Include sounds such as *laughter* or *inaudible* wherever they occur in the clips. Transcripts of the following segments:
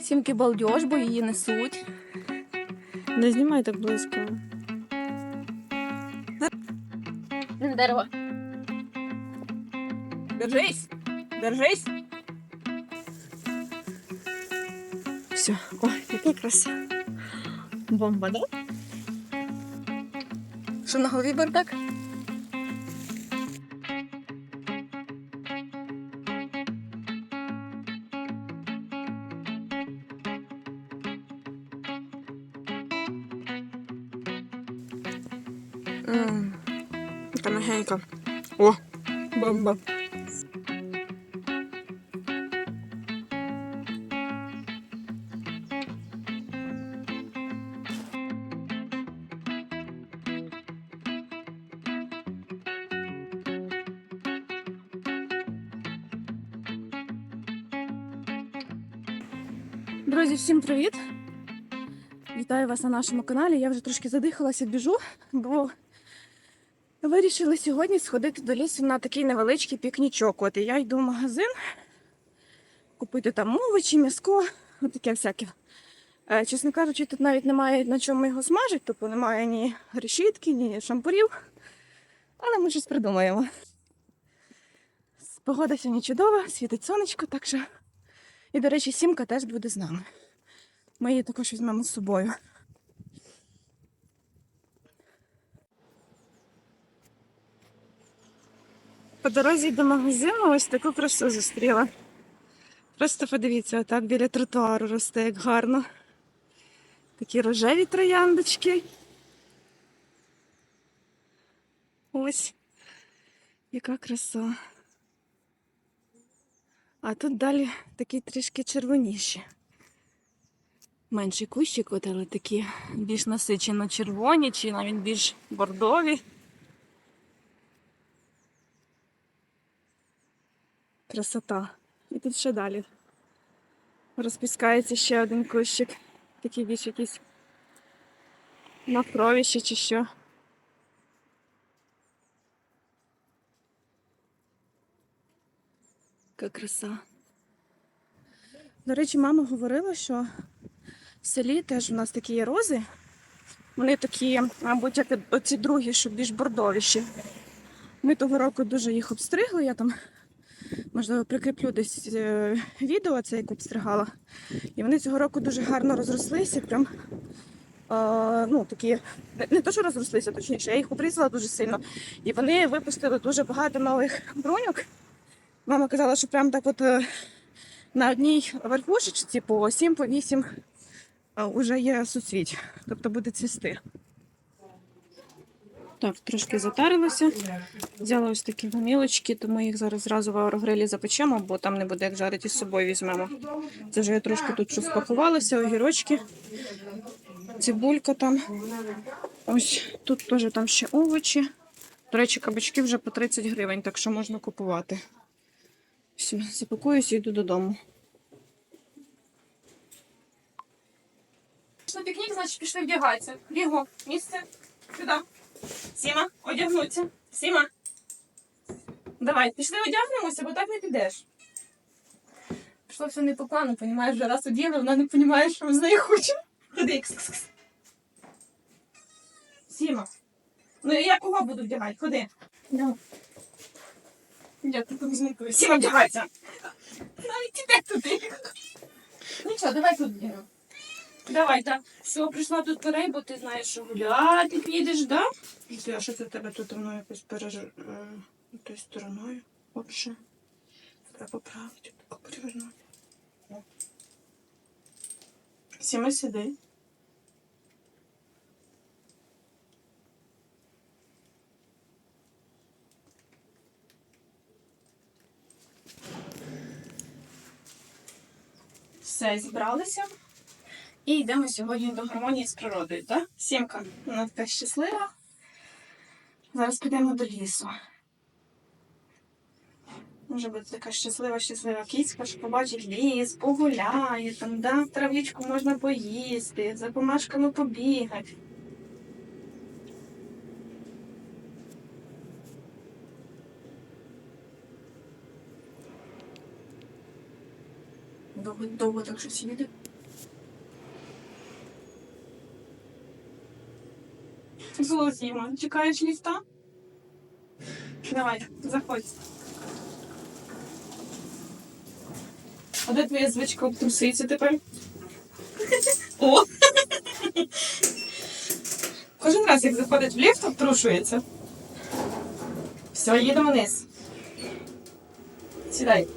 Сімки балдеж, бо її несуть. Не знімай так близько. Дерево. Держись! Держись! Все, ой, яка краса. Бомба, да? Що на голові бардак? О, бомба. Друзі, всім привіт! Вітаю вас на нашому каналі. Я вже трошки задихалася, біжу, бо вирішили сьогодні сходити до лісу на такий невеличкий пікнічок. От я йду в магазин купити там овочі, м'яско, таке всяке. Е, Чесно кажучи, тут навіть немає на чому його смажити, тобто немає ні решітки, ні шампурів. Але ми щось придумаємо. Погода сьогодні чудова, світить сонечко, так що. І, до речі, сімка теж буде з нами. Ми її також візьмемо з собою. По дорозі до магазину ось таку красу зустріла. Просто подивіться, отак біля тротуару росте, як гарно. Такі рожеві трояндочки. Ось яка краса. А тут далі такі трішки червоніші. Менший кущик, але такі більш насичено червоні, чи навіть більш бордові. Красота. І тут ще далі. Розпускається ще один кущик. Такий більш якийсь махровіший чи що. Яка краса. До речі, мама говорила, що в селі теж у нас такі є рози. Вони такі, мабуть, як оці другі, що більш бордовіші. Ми того року дуже їх обстригли. Я там, можливо, прикріплю десь е, відео, це як обстригала. І вони цього року дуже гарно розрослися. Прям е, ну, такі, не, то, що розрослися, точніше, я їх обрізала дуже сильно. І вони випустили дуже багато нових бруньок. Мама казала, що прям так от е, на одній верхушечці по 7 по 8 вже є суцвіть, тобто буде цвісти. Так, трошки затарилося. Взяла ось такі гомілочки, тому їх зараз зразу в аерогрилі запечемо, бо там не буде як жарити з собою візьмемо. Це вже я трошки тут що спакувалася, огірочки, цибулька там. Ось тут теж там ще овочі. До речі, кабачки вже по 30 гривень, так що можна купувати. Все, запакуюся і йду додому. На пікнік, значить, пішли вдягатися. Біго, місце. Сюди. Сіма, одягнуться. Сіма. Давай, пішли одягнемося, бо так не підеш. Пішло все не по плану, понімаєш, вже раз одягли, вона не розуміє, що ми з нею хочемо. Ходи, кс-кс-кс. Сіма. Ну я кого буду вдягати? Ходи. Я тут візьму. Сіма вдягайся. Навіть іде туди. Нічого, давай тут вдягнемо. Давай, так. Все, прийшла тут перей, бо ти знаєш, що гуляти підеш, да? А що це в тебе тут воно якось переж... е, тою стороною? Отже. Треба поправити, так перевернути. О. Сіма сиди. Все, зібралися. І йдемо сьогодні до гармонії з природою, так? Сімка, вона така щаслива. Зараз підемо до лісу. Може бути така щаслива, щаслива кіцька, що побачить ліс, погуляє, там, да, травічку можна поїсти, за помашками побігати. Довго, довго так щось їде. Золотіма. Чекаєш ліфта? Давай, заходь. А де твоя звичка обтруситься тепер? О! Кожен раз, як заходить в ліфт, обтрушується. Все, їдемо вниз. Сідай.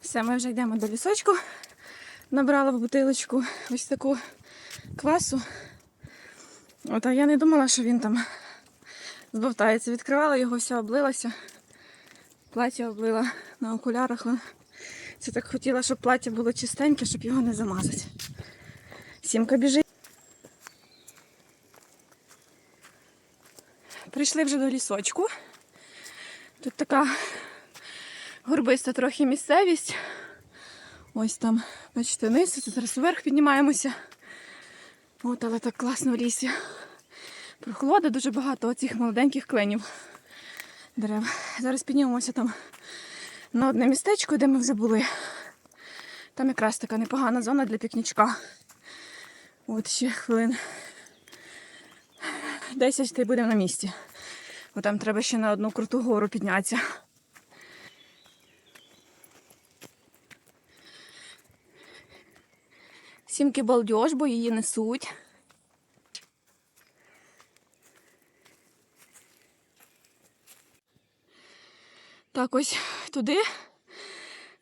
Все, ми вже йдемо до лісочку. Набрала в бутилочку ось таку квасу. От, а я не думала, що він там збовтається. Відкривала його, все облилося. Плаття облила на окулярах. Це так хотіла, щоб плаття було чистеньке, щоб його не замазати. Сімка біжить. Прийшли вже до лісочку. Тут така горбиста трохи місцевість. Ось там, бачите, вниз, це зараз вверх піднімаємося. От, але так класно в лісі. Прохолода, дуже багато оцих молоденьких кленів дерев. Зараз піднімемося там на одне містечко, де ми вже були. Там якраз така непогана зона для пікнічка. От ще хвилин 10 та будемо на місці. Бо там треба ще на одну круту гору піднятися. Сімки балдеж, бо її несуть. Так, ось туди,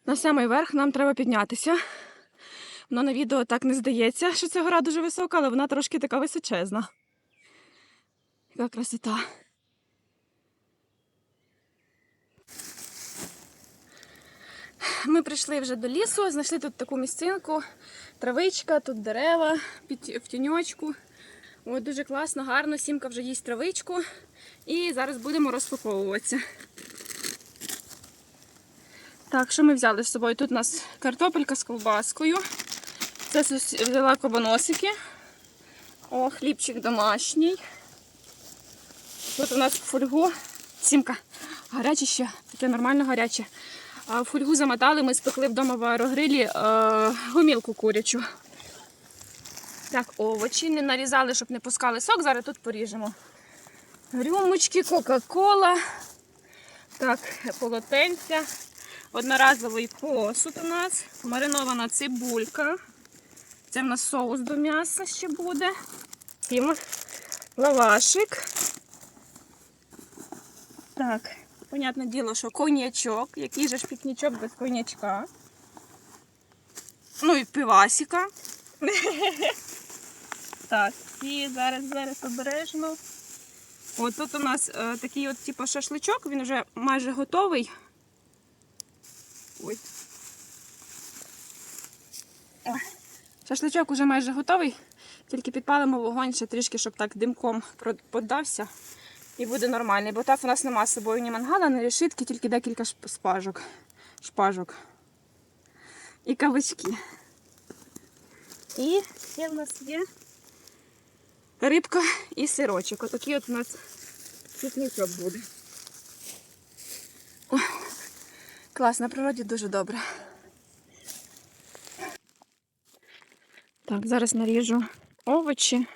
на самий верх, нам треба піднятися. Воно на відео так не здається, що ця гора дуже висока, але вона трошки така височезна. Яка красота. Ми прийшли вже до лісу, знайшли тут таку місцинку, травичка, тут дерева в тіньочку. От дуже класно, гарно. Сімка вже їсть травичку. І зараз будемо розпаковуватися. Так, що ми взяли з собою? Тут у нас картопелька з ковбаскою. Це взяла кабаносики. О, хлібчик домашній. Тут у нас фольгу. Сімка. Гаряче ще, таке нормально гаряче. Фольгу замотали, ми спекли вдома в аерогрилі е, гомілку курячу. Так, овочі не нарізали, щоб не пускали сок. Зараз тут поріжемо. Рюмочки, Кока-Кола. Так, полотенця. Одноразовий посуд у нас. Маринована цибулька. Це в нас соус до м'яса ще буде. Тім лавашик. Так, понятне діло, що коньячок. Який же ж пікнічок без коньячка. Ну і пивасика. *laughs* Так, і зараз, зараз обережно. От тут у нас е, такий от типу шашличок, він вже майже готовий. Ой. Ой. Шашличок уже майже готовий, тільки підпалимо вогонь ще трішки, щоб так димком поддався. І буде нормальний. Бо так у нас нема з собою ні мангала, ні решітки, тільки декілька шп- спажок. шпажок. І кавички. І ще в нас є рибка і сирочок. Отакий от у нас пікнічок буде. Ой, клас, на природі дуже добре. Так, зараз наріжу овочі.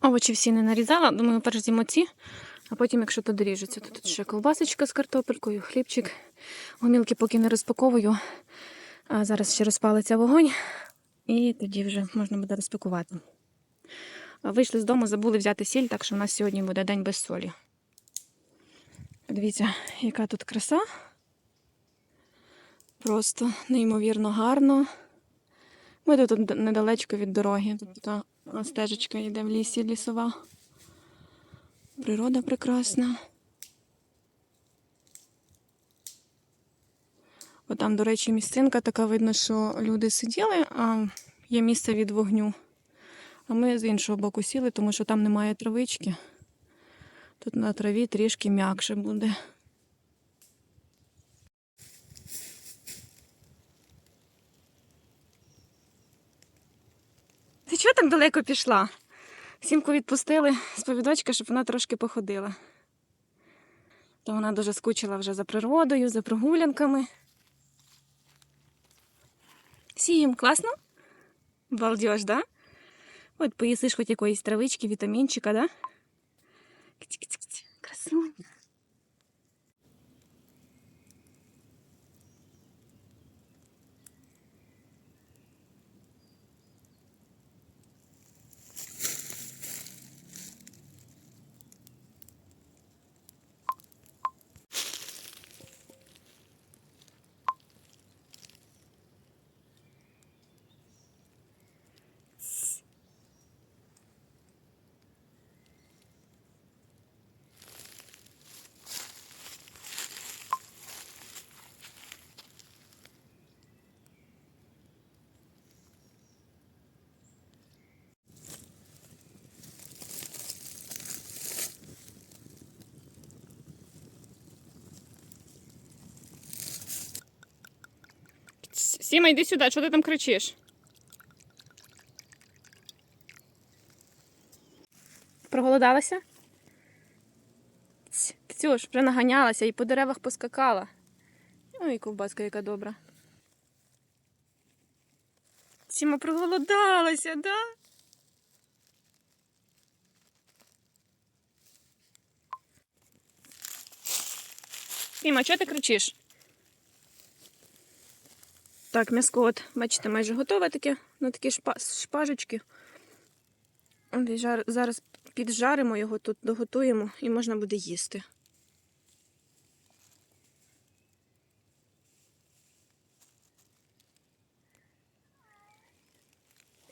Овочі всі не нарізала, думаю, перш з'їмо ці, а потім, якщо то доріжеться, то тут ще колбасочка з картопелькою, хлібчик. Гомілки поки не розпаковую. А зараз ще розпалиться вогонь, і тоді вже можна буде розпакувати. Вийшли з дому, забули взяти сіль, так що в нас сьогодні буде день без солі. Дивіться, яка тут краса. Просто неймовірно гарно. Ми тут недалечко від дороги. Така стежечка йде в лісі лісова. Природа прекрасна. От Там, до речі, місцинка така видно, що люди сиділи, а є місце від вогню. А ми з іншого боку сіли, тому що там немає травички. Тут на траві трішки м'якше буде. Чого так далеко пішла? Сімку відпустили з повідочка, щоб вона трошки походила. То вона дуже скучила вже за природою, за прогулянками. Сім, класно? Балдеж, да? От поїсиш хоч якоїсь травички, вітамінчика, да? Кць-кць-кць. Сіма, йди сюди, що ти там кричиш? Проголодалася? Ксюш, вже наганялася і по деревах поскакала. Ой, ковбаска, яка добра. Сіма проголодалася, да? Сіма, чого ти кричиш? Так, м'яско, от, бачите, майже готове таке на такі шпа- шпажечки. Зараз піджаримо його тут, доготуємо і можна буде їсти.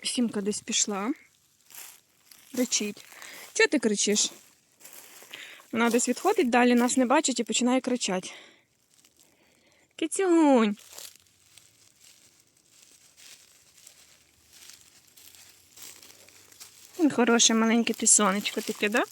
Сімка десь пішла. Кричить. Чого ти кричиш? Вона десь відходить, далі нас не бачить і починає кричати. Кицюнь. Хороше маленьке ти сонечко таке, да?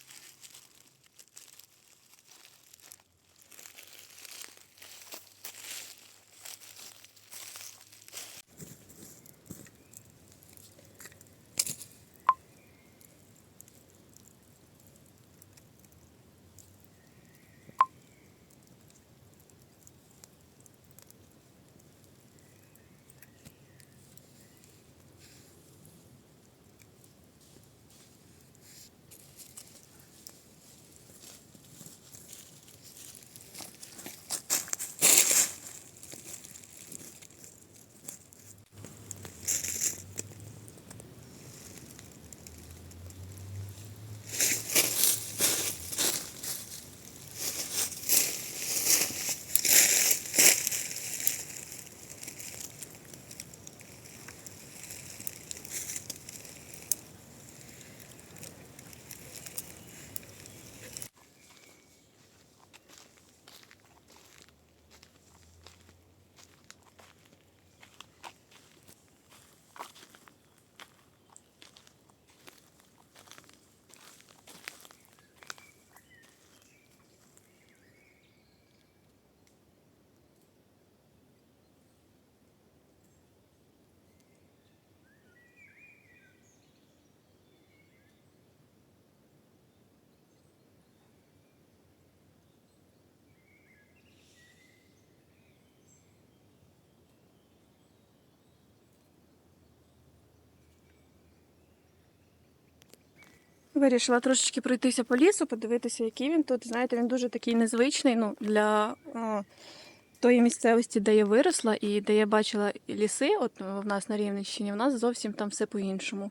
Вирішила трошечки пройтися по лісу, подивитися, який він тут. Знаєте, він дуже такий незвичний ну, для о, тої місцевості, де я виросла і де я бачила ліси, от в нас на Рівненщині, в нас зовсім там все по-іншому.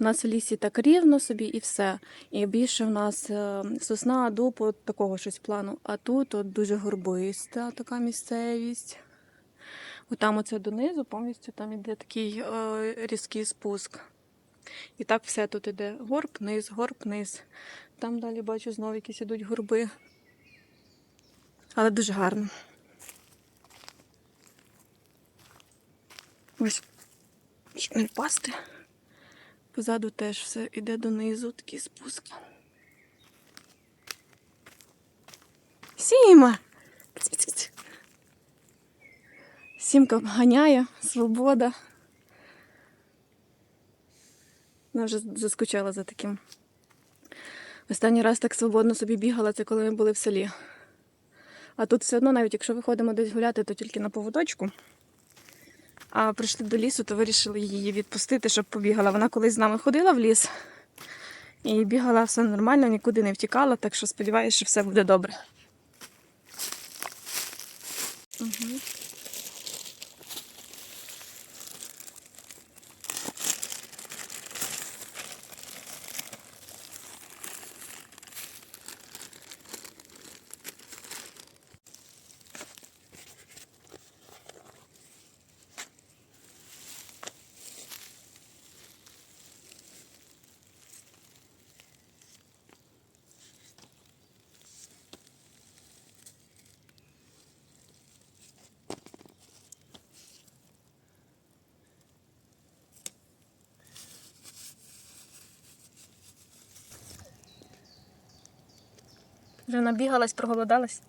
У нас в лісі так рівно собі і все. І більше в нас е, сосна, дуб, от такого щось плану. А тут от дуже горбиста така місцевість. Отам оце донизу повністю там іде такий е, різкий спуск. І так все тут іде. Горб низ, горб низ. Там далі бачу знову якісь ідуть горби. Але дуже гарно. Ось, не впасти. Позаду теж все йде донизу, такий спуск. Сіма! Сімка ганяє, свобода. Вона вже заскучала за таким. Останній раз так свободно собі бігала, це коли ми були в селі. А тут все одно, навіть якщо виходимо десь гуляти, то тільки на поводочку. А прийшли до лісу, то вирішили її відпустити, щоб побігала. Вона колись з нами ходила в ліс і бігала все нормально, нікуди не втікала, так що сподіваюся, що все буде добре. Вже набігалась, проголодалась.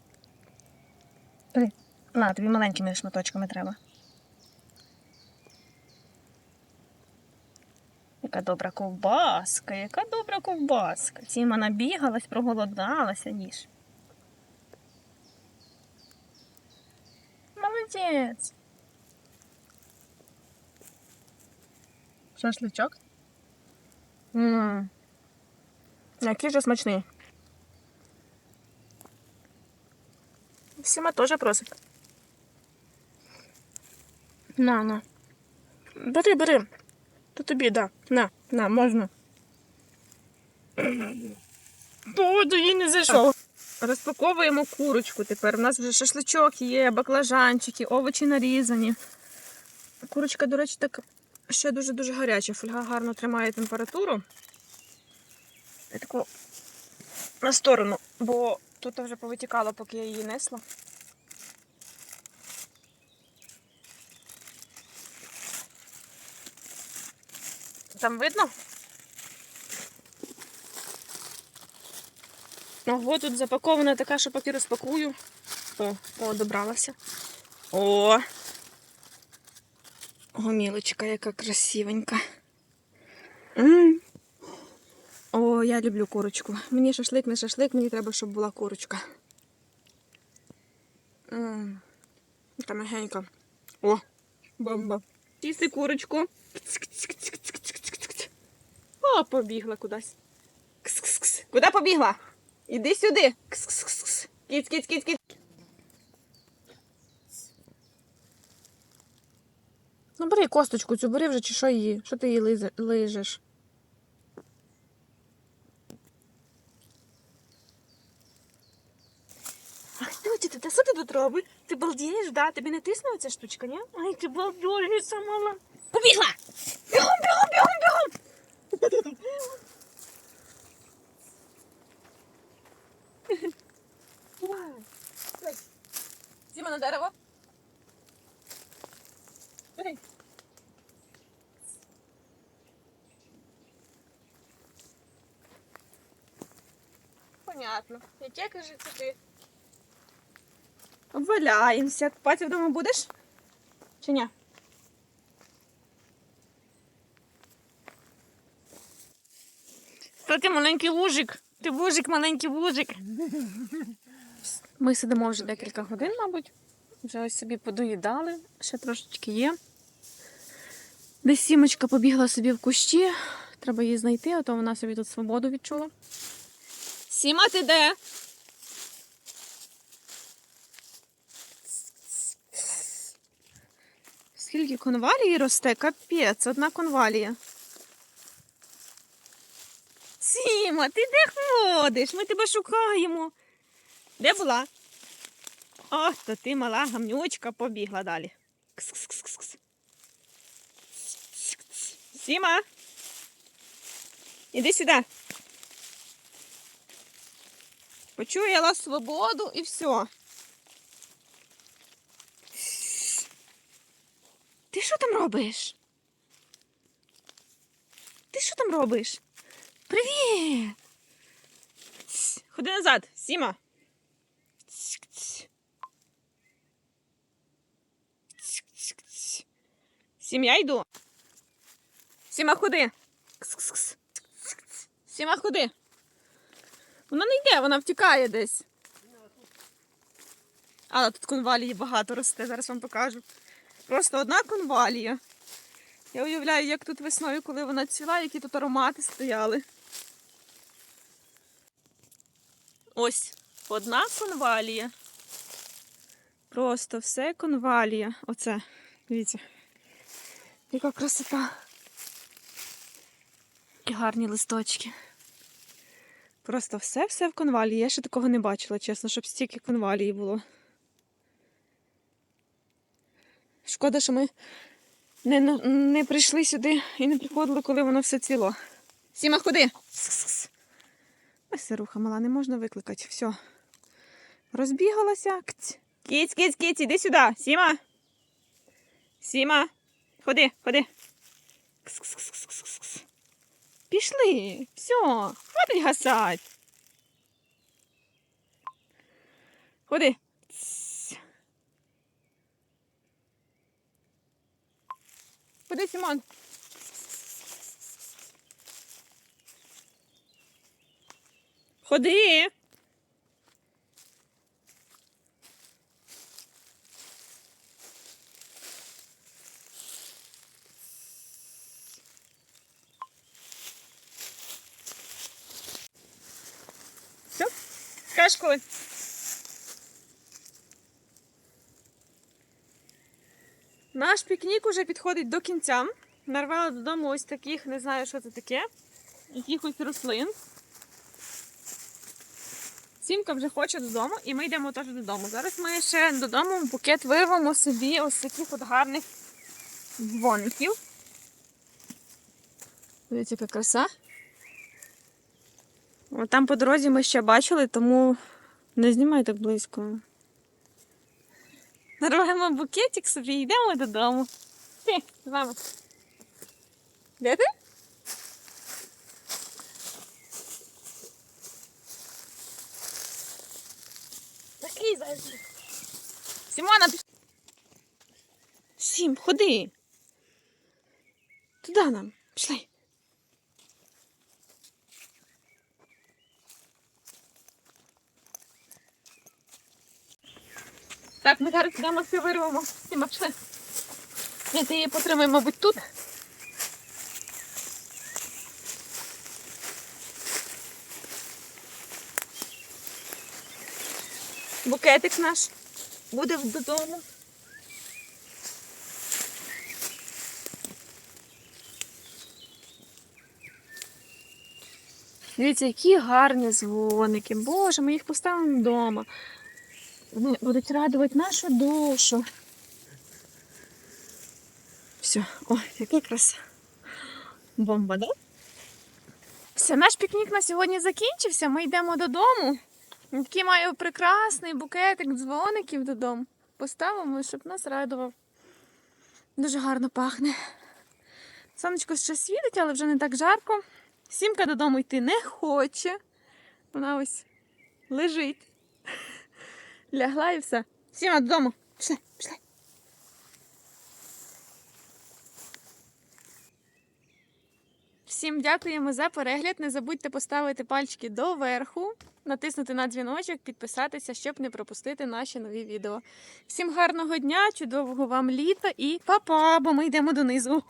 На, тобі маленькими шматочками треба. Яка добра ковбаска, яка добра ковбаска. Ціма набігалась, проголодалася, їж. Молодець. Шашличок? Ммм. Який же смачний. Сіма теж просить. На, на. Бери, бери. То тобі, да. На, на, можна. Буду, їй не зайшов. Розпаковуємо курочку тепер. У нас вже шашличок є, баклажанчики, овочі нарізані. Курочка, до речі, так ще дуже-дуже гаряча. Фольга гарно тримає температуру. Я таку на сторону, бо тут вже повитікало, поки я її несла. Там видно? Ого, тут запакована така, що поки розпакую. О, о, добралася. О! Гомілочка, яка красивенька. М. О, я люблю курочку. Мені шашлик не шашлик, мені треба, щоб була курочка. М. Та мягенька. О, бомба. Тісти курочку. О, побігла кудись. Кс-кс-кс. Куди побігла? Іди сюди. Кс-кс-кс. Кіць, кіць, кіць, кіць. Ну бери косточку цю, бери вже чи що її? Що ти її лижеш? А хто ти? Та що ти тут робиш? Ти балдієш, да? Тобі не тиснула ця штучка, ні? Ай, ти балдієшся мала. Побігла! Бігом, бігом, бігом, бігом! Сіма на дерево. Бери. Понятно. Яке каже це ти? Валяємося. Купатися вдома будеш? Чи ні? Та ти маленький вужик. Ти вужик, маленький вужик. *laughs* Ми сидимо вже декілька годин, мабуть. Вже ось собі подоїдали, ще трошечки є. Десь сімочка побігла собі в кущі. Треба її знайти, а то вона собі тут свободу відчула. Сіма, ти де? Скільки конвалії росте? Капець, одна конвалія. Сіма, ти де ходиш? Ми тебе шукаємо. Де була? О, то ти мала гамнючка побігла далі. Кс-кс-кс-кс. Сіма. Іди сюди. Почуяла свободу і все. Ти що там робиш? Ти що там робиш? Привіт! Ходи назад, Сіма. Цьк, цьк. Цьк, цьк, цьк. Сім, я йду. Сіма, ходи. Сіма, ходи. Вона не йде, вона втікає десь. А, тут конвалії багато росте, зараз вам покажу. Просто одна конвалія. Я уявляю, як тут весною, коли вона цвіла, які тут аромати стояли. Ось одна конвалія. Просто все конвалія. Оце. Дивіться. Яка красота. І гарні листочки. Просто все-все в конвалії. Я ще такого не бачила, чесно, щоб стільки конвалії було. Шкода, що ми не, не прийшли сюди і не приходили, коли воно все цвіло. Сіма, ходи. Ось сируха мала, не можна викликати. Все. Розбігалася. Кіць, кіць, кіць, іди сюди. Сіма. Сіма. Ходи, ходи. Кс-кс-кс-кс-кс-кс. Пішли. Все, хватить гасать. Ходи. Ходи, Сімон. Ходи. Все? Коли? Наш пікнік уже підходить до кінця. Нарвала додому ось таких, не знаю, що це таке, якихось рослин. Сімка вже хоче додому, і ми йдемо теж додому. Зараз ми ще додому букет вирвемо собі ось таких от гарних дзвоників. Дивіться, яка краса. Там по дорозі ми ще бачили, тому не знімай так близько. Нарвемо букетик собі йдемо додому. Ти, з вами. Де ти? Такий зайчик. Сімона, піш... Сім, ходи. Туди нам. Пішли. Так, ми зараз йдемо все вирвемо. Сіма, пішли. Ні, ти її потримай, мабуть, тут. Букетик наш буде додому. Дивіться, які гарні дзвоники. Боже, ми їх поставимо вдома. Вони будуть радувати нашу душу. Все, ой, яка краса. Бомба, да? Все, наш пікнік на сьогодні закінчився. Ми йдемо додому. Такий маю прекрасний букетик дзвоників додому. Поставимо, щоб нас радував. Дуже гарно пахне. Сонечко ще світить, але вже не так жарко. Сімка додому йти не хоче. Вона ось лежить. Лягла і все. Сіма додому. Пішли, пішли. Всім дякуємо за перегляд. Не забудьте поставити пальчики доверху, натиснути на дзвіночок, підписатися, щоб не пропустити наші нові відео. Всім гарного дня, чудового вам літа і па-па, бо ми йдемо донизу.